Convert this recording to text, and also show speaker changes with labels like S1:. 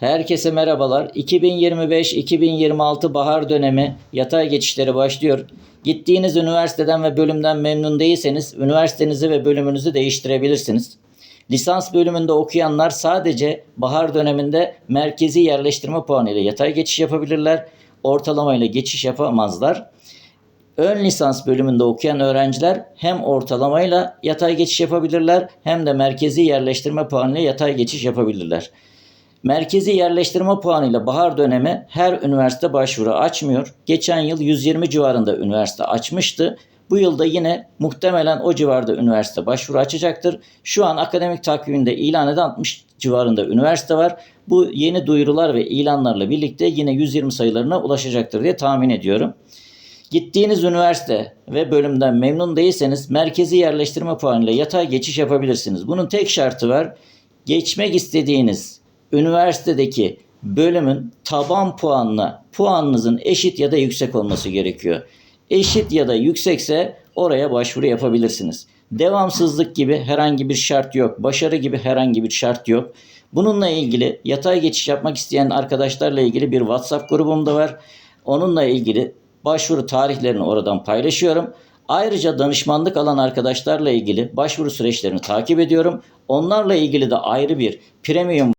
S1: Herkese merhabalar. 2025-2026 bahar dönemi yatay geçişleri başlıyor. Gittiğiniz üniversiteden ve bölümden memnun değilseniz üniversitenizi ve bölümünüzü değiştirebilirsiniz. Lisans bölümünde okuyanlar sadece bahar döneminde merkezi yerleştirme puanı ile yatay geçiş yapabilirler. Ortalamayla geçiş yapamazlar. Ön lisans bölümünde okuyan öğrenciler hem ortalamayla yatay geçiş yapabilirler hem de merkezi yerleştirme puanıyla yatay geçiş yapabilirler. Merkezi yerleştirme puanıyla bahar dönemi her üniversite başvuru açmıyor. Geçen yıl 120 civarında üniversite açmıştı. Bu yılda yine muhtemelen o civarda üniversite başvuru açacaktır. Şu an akademik takviminde ilan eden 60 civarında üniversite var. Bu yeni duyurular ve ilanlarla birlikte yine 120 sayılarına ulaşacaktır diye tahmin ediyorum. Gittiğiniz üniversite ve bölümden memnun değilseniz merkezi yerleştirme puanıyla yatay geçiş yapabilirsiniz. Bunun tek şartı var. Geçmek istediğiniz üniversitedeki bölümün taban puanına puanınızın eşit ya da yüksek olması gerekiyor. Eşit ya da yüksekse oraya başvuru yapabilirsiniz. Devamsızlık gibi herhangi bir şart yok. Başarı gibi herhangi bir şart yok. Bununla ilgili yatay geçiş yapmak isteyen arkadaşlarla ilgili bir WhatsApp grubum da var. Onunla ilgili başvuru tarihlerini oradan paylaşıyorum. Ayrıca danışmanlık alan arkadaşlarla ilgili başvuru süreçlerini takip ediyorum. Onlarla ilgili de ayrı bir premium